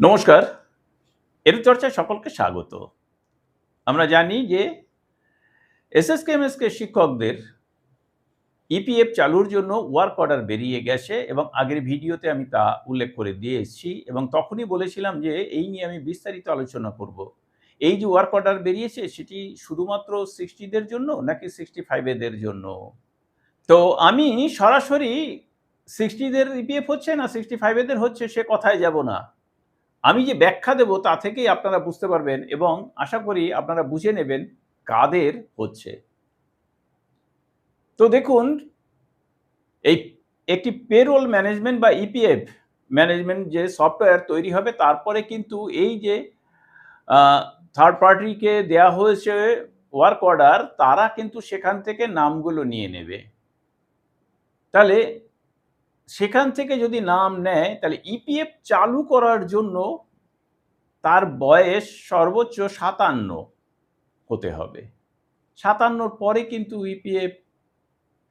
নমস্কার। এর চর্চায় সকলকে স্বাগত। আমরা জানি যে এসএসকেএমএসকে শিক্ষকদের ইপিএফ চালুর জন্য ওয়ার্ক অর্ডার বেরিয়ে গেছে এবং আগের ভিডিওতে আমি তা উল্লেখ করে দিয়ে এসেছি এবং তখনই বলেছিলাম যে এই নিয়ে আমি বিস্তারিত আলোচনা করব। এই যে ওয়ার্ক অর্ডার বেরিয়েছে সেটি শুধুমাত্র সিক্সটিদের জন্য নাকি সিক্সটি ফাইভেদের জন্য? তো আমি সরাসরি সিক্সটিদের ইপিএফ হচ্ছে না, সিক্সটি ফাইভেদের হচ্ছে সে কথায় যাব না। আমি যে ব্যাখ্যা দেব তা থেকেই আপনারা বুঝতে পারবেন এবং আশা করি আপনারা বুঝে নেবেন কাদের হচ্ছে। তো দেখুন, এই একটি পেরোল ম্যানেজমেন্ট বা ইপিএফ ম্যানেজমেন্ট যে সফটওয়্যার তৈরি হবে, তারপরে কিন্তু এই যে থার্ড পার্টিকে দেয়া হয়েছে ওয়ার্ক অর্ডার তারা কিন্তু সেখান থেকে নামগুলো নিয়ে নেবে। তাহলে সেখান থেকে যদি নাম নেয়, তাহলে ইপিএফ চালু করার জন্য তার বয়স সর্বোচ্চ সাতান্ন হতে হবে। সাতান্নর পরে কিন্তু ইপিএফ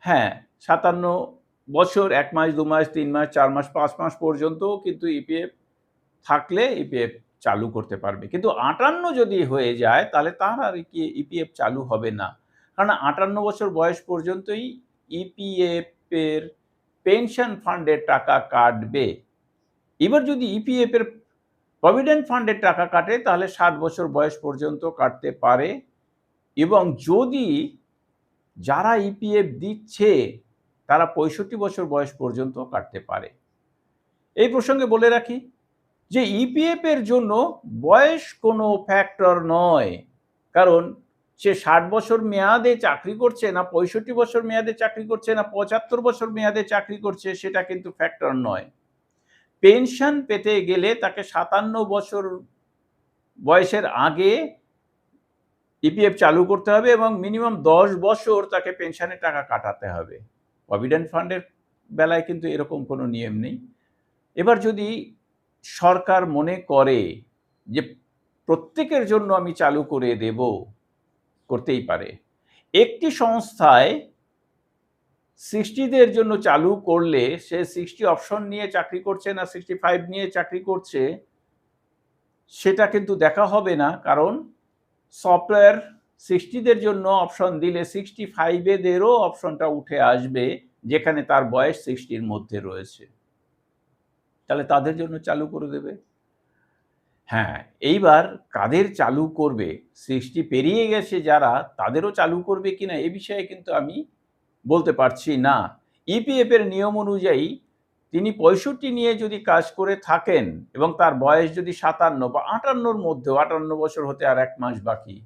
হ্যাঁ সাতান্ন বছর, এক মাস, দু মাস, তিন মাস, চার মাস, পাঁচ মাস পর্যন্ত কিন্তু ইপিএফ থাকলে ইপিএফ চালু করতে পারবে। কিন্তু আটান্ন যদি হয়ে যায়, তাহলে তার আর কি ইপিএফ চালু হবে না। কারণ আটান্ন বছর বয়স পর্যন্তই ইপিএফ এর পেনশন ফান্ডের টাকা কাটবে। এবার যদি ইপিএফ এর প্রভিডেন্ট ফান্ডের টাকা কাটে, তাহলে ষাট বছর বয়স পর্যন্ত কাটতে পারে। এবং যদি যারা ইপিএফ দিচ্ছে, তারা পঁয়ষট্টি বছর বয়স পর্যন্ত কাটতে পারে। এই প্রসঙ্গে বলে রাখি যে ইপিএফ এর জন্য বয়স কোনো ফ্যাক্টর নয়। কারণ সে ষাট বছর মেয়াদে চাকরি করছে না পঁয়ষট্টি বছর মেয়াদে চাকরি করছে না পঁচাত্তর বছর মেয়াদে চাকরি করছে, সেটা কিন্তু ফ্যাক্টর নয়। পেনশন পেতে গেলে তাকে সাতান্ন বছর বয়সের আগে ইপিএফ চালু করতে হবে এবং মিনিমাম দশ বছর তাকে পেনশনের টাকা কাটাতে হবে। প্রভিডেন্ট ফান্ডের বেলায় কিন্তু এরকম কোনো নিয়ম নেই। এবার যদি সরকার মনে করে যে প্রত্যেকের জন্য আমি চালু করে দেব করতেই পারে। একটি সংস্থায় সিক্সটিদের জন্য চালু করলে সে সিক্সটি অপশন নিয়ে চাকরি করছে না সিক্সটি ফাইভ নিয়ে চাকরি করছে, সেটা কিন্তু দেখা হবে না। কারণ সফটওয়্যার সিক্সটিদের জন্য অপশন দিলে সিক্সটি ফাইভেদেরও অপশনটা উঠে আসবে, যেখানে তার বয়স সিক্সটির মধ্যে রয়েছে। তাহলে তাদের জন্য চালু করে দেবে। হ্যাঁ এইবার কাদের চালু করবে? সিক্সটি পেরিয়ে গেছে যারা, তাদেরও চালু করবে কিনা এ বিষয়ে কিন্তু আমি বলতে পারছি না। ইপিএফ এর নিয়ম অনুযায়ী তিনি পঁয়ষট্টি নিয়ে যদি কাজ করে থাকেন এবং তার বয়স যদি সাতান্ন বা আটান্নর মধ্যে আটান্ন বছর হতে আর এক মাস বাকি।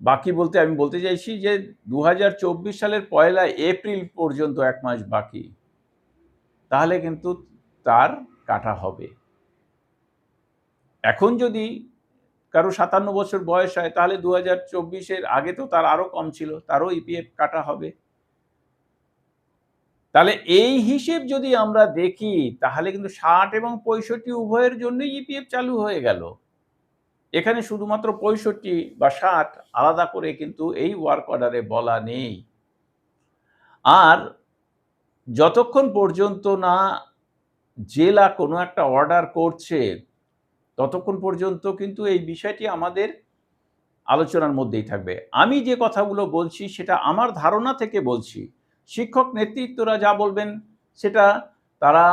বাকি বলতে আমি বলতে চাইছি যে দু হাজার চব্বিশ সালের পয়লা এপ্রিল পর্যন্ত এক মাস বাকি। তাহলে কিন্তু তার কাটা হবে। এখন যদি কারও সাতান্ন বছর বয়স হয়, তাহলে দু হাজার চব্বিশের আগে তো তার আরও কম ছিল, তারও ইপিএফ কাটা হবে। তাহলে এই হিসেব যদি আমরা দেখি, তাহলে কিন্তু ষাট এবং পঁয়ষট্টি উভয়ের জন্যই ইপিএফ চালু হয়ে গেল। এখানে শুধুমাত্র পঁয়ষট্টি বা ষাট আলাদা করে কিন্তু এই ওয়ার্ক অর্ডারে বলা নেই। আর যতক্ষণ পর্যন্ত না জেলা কোনো একটা অর্ডার করছে ততক্ষণ পর্যন্ত কিন্তু এই বিষয়টি আমাদের আলোচনার মধ্যেই থাকবে। আমি যে কথাগুলো বলছি, সেটা আমার ধারণা থেকে বলছি। শিক্ষক নেতৃত্বরা যা বলবেন, সেটা তারা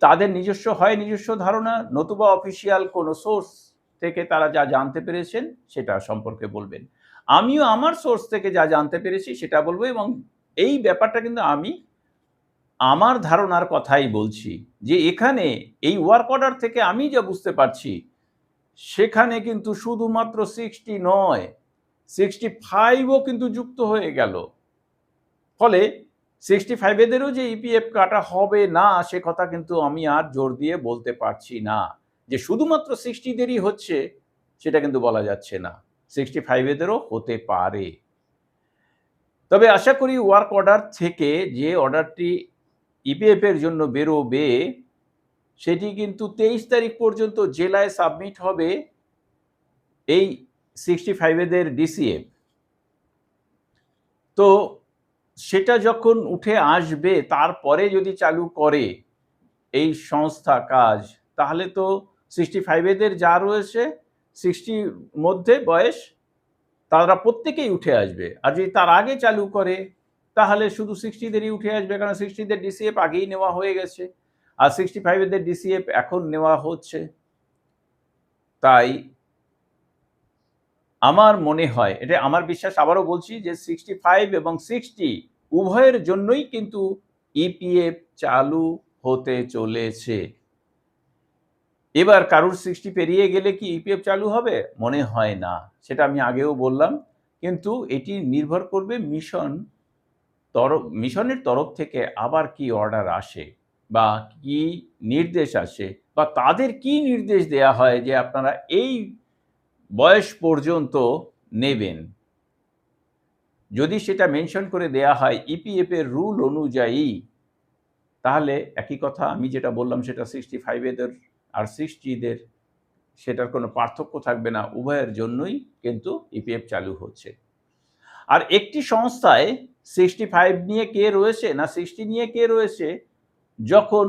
তাদের নিজস্ব, হয় নিজস্ব ধারণা। নতুবা অফিসিয়াল কোনো সোর্স থেকে তারা যা জানতে পেরেছেন, সেটা সম্পর্কে বলবেন। আমিও আমার সোর্স থেকে যা জানতে পেরেছি, সেটা বলব এবং এই ব্যাপারটা কিন্তু আমি আমার ধারণার কথাই বলছি যে এখানে এই ওয়ার্ক অর্ডার থেকে আমি যা বুঝতে পারছি, সেখানে কিন্তু শুধুমাত্র সিক্সটি নয়, সিক্সটি ফাইভও কিন্তু যুক্ত হয়ে গেল। ফলে সিক্সটি ফাইভেদেরও যে ইপিএফ কাটা হবে না, সে কথা কিন্তু আমি আর জোর দিয়ে বলতে পারছি না। যে শুধুমাত্র সিক্সটিদেরই হচ্ছে, সেটা কিন্তু বলা যাচ্ছে না। সিক্সটি ফাইভেদেরও হতে পারে। তবে আশা করি ওয়ার্ক অর্ডার থেকে যে অর্ডারটি ইপিএফ এর জন্য বেরোবে, সেটি কিন্তু তেইশ তারিখ পর্যন্ত জেলায় সাবমিট হবে এই সিক্সটি ফাইভেদের ডিসিএফ তো সেটা যখন উঠে আসবে, তারপরে যদি চালু করে এই সংস্থা কাজ, তাহলে তো সিক্সটি ফাইভেদের যা রয়েছে সিক্সটির মধ্যে বয়স, তারা প্রত্যেকেই উঠে আসবে। আর যদি তার আগে চালু করে তাহলে শুধু সিক্সটিদেরই উঠে আসবে কারণ সিক্সটিদের ডিসিএফ আগেই নেওয়া হয়ে গেছে। আর সিক্সটি ফাইভেদের ডিসিএফ এখন নেওয়া হচ্ছে। তাই আমার মনে হয়, এটা আমার বিশ্বাস, আবারও বলছি যে সিক্সটি ফাইভ এবং সিক্সটি উভয়ের জন্যই কিন্তু ইপিএফ চালু হতে চলেছে। এবার কারুর সিক্সটি পেরিয়ে গেলে কি ইপিএফ চালু হবে? মনে হয় না। সেটা আমি আগেও বললাম। কিন্তু এটি নির্ভর করবে মিশন তরফ, মিশনের তরফ থেকে আবার কি অর্ডার আসে বা কি নির্দেশ আসে বা তাদের কি নির্দেশ দেয়া হয় যে আপনারা এই বয়স পর্যন্ত নেবেন? যদি সেটা মেনশন করে দেয়া হয় ইপিএফ এর রুল অনুযায়ী, তাহলে একই কথা আমি যেটা বললাম সেটা সিক্সটি ফাইভেদের আর সিক্সটিদের সেটার কোনো পার্থক্য থাকবে না। উভয়ের জন্যই কিন্তু ইপিএফ চালু হচ্ছে। আর একটি সংস্থায় সিক্সটি ফাইভ নিয়ে কে রয়েছে না সিক্সটি নিয়ে কে রয়েছে? যখন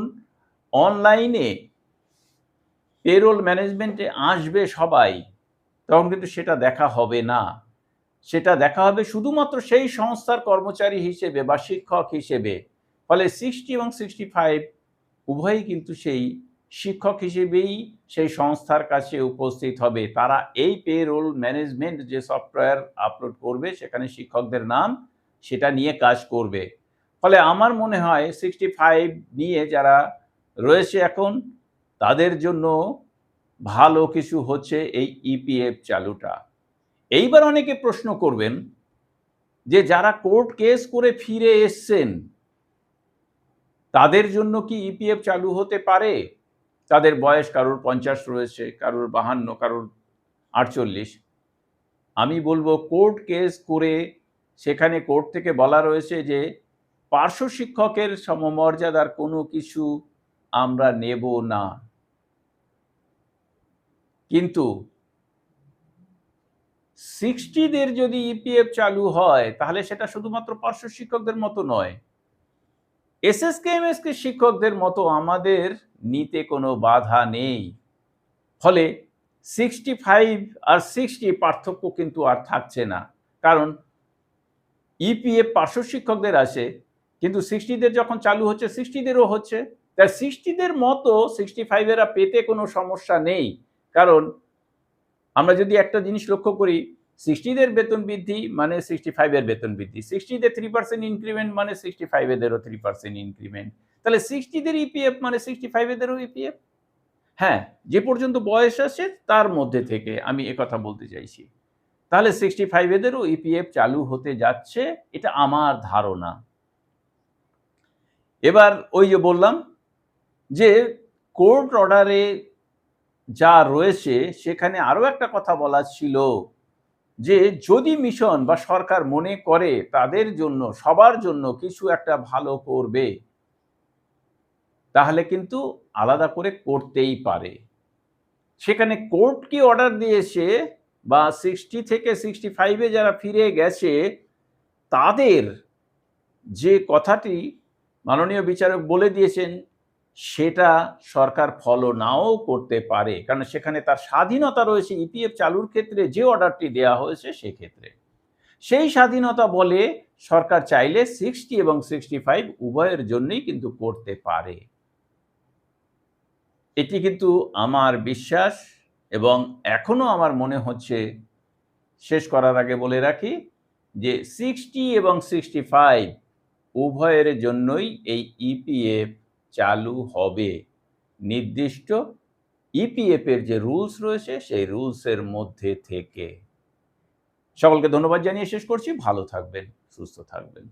অনলাইনে পেরোল ম্যানেজমেন্টে আসবে সবাই, তখন কিন্তু সেটা দেখা হবে না। সেটা দেখা হবে শুধুমাত্র সেই সংস্থার কর্মচারী হিসেবে বা শিক্ষক হিসেবে। ফলে সিক্সটি এবং সিক্সটি ফাইভ উভয়ই কিন্তু সেই শিক্ষক হিসেবেই সেই সংস্থার কাছে উপস্থিত হবে। তারা এই পে রোল ম্যানেজমেন্ট যে সফটওয়্যার আপলোড করবে, সেখানে শিক্ষকদের নাম সেটা নিয়ে কাজ করবে। ফলে আমার মনে হয় সিক্সটি ফাইভ নিয়ে যারা রয়েছে এখন, তাদের জন্য ভালো কিছু হচ্ছে এই ইপিএফ চালুটা। এইবার অনেকে প্রশ্ন করবেন যে যারা কোর্ট কেস করে ফিরে এসছেন, তাদের জন্য কি ইপিএফ চালু হতে পারে? তাদের বয়স কারোর পঞ্চাশ রয়েছে, কারোর বাহান্ন, কারোর আটচল্লিশ। আমি বলব কোর্ট কেস করে সেখানে কোর্ট থেকে বলা রয়েছে যে পার্শ্ব শিক্ষকের সমমর্যাদার কোনো কিছু আমরা নেব না। কিন্তু সিক্সটিদের যদি ইপিএফ চালু হয়, তাহলে সেটা শুধুমাত্র পার্শ্ব শিক্ষকদের মতো নয়। এসএসকে, এমএসকে শিক্ষকদের মতো আমাদের নিতে কোনো বাধা নেই। ফলে সিক্সটি ফাইভ আর সিক্সটি পার্থক্য কিন্তু আর থাকছে না। কারণ ইপিএফ পার্শ্ব শিক্ষকদের আছে কিন্তু সিক্সটিদের যখন চালু হচ্ছে সিক্সটিদেরও হচ্ছে। তাই সিক্সটিদের মতো সিক্সটি ফাইভেরা পেতে কোনো সমস্যা নেই। কারণ আমরা যদি একটা জিনিস লক্ষ্য করি সিক্সটিদের বেতন বৃদ্ধি মানে সিক্সটি ফাইভের বেতন বৃদ্ধি। সিক্সটিদের থ্রি পার্সেন্ট ইনক্রিমেন্ট মানে সিক্সটি ফাইভেদেরও থ্রি পার্সেন্ট ইনক্রিমেন্ট তাহলে সিক্সটিদের ইপিএফ মানে সিক্সটি ফাইভেদেরও ইপিএফ হ্যাঁ যে পর্যন্ত বয়স আছে, তার মধ্যে থেকে আমি কথা বলতে চাইছি। তাহলে সিক্সটি ফাইভেদেরও ইপিএফ চালু হতে যাচ্ছে, এটা আমার ধারণা। এবার ওই যে বললাম যে কোর্ট অর্ডারে যা রয়েছে, সেখানে আরও একটা কথা বলা ছিল যে যদি মিশন বা সরকার মনে করে তাদের জন্য, সবার জন্য কিছু একটা ভালো করবে, তাহলে কিন্তু আলাদা করে করতেই পারে। সেখানে কোর্ট কি অর্ডার দিয়েছে? বা সিক্সটি থেকে সিক্সটি ফাইভে যারা ফিরে গেছে, তাদের যে কথাটি মাননীয় বিচারক বলে দিয়েছেন, সেটা সরকার ফলো নাও করতে পারে। কারণ সেখানে তার স্বাধীনতা রয়েছে। ইপিএফ চালুর ক্ষেত্রে যে অর্ডারটি দেওয়া হয়েছে, সেক্ষেত্রে। সেই স্বাধীনতা বলে সরকার চাইলে সিক্সটি এবং সিক্সটি ফাইভ উভয়ের জন্যই কিন্তু করতে পারে। এটি কিন্তু আমার বিশ্বাস। এবং এখনও আমার মনে হচ্ছে, শেষ করার আগে বলে রাখি যে সিক্সটি এবং সিক্সটি ফাইভ উভয়ের জন্যই এই ইপিএফ চালু হবে। নির্দিষ্ট ইপিএফ এর যে রুলস রয়েছে, সেই রুলসের মধ্যে থেকে। সকলকে ধন্যবাদ জানিয়ে শেষ করছি। ভালো থাকবেন, সুস্থ থাকবেন।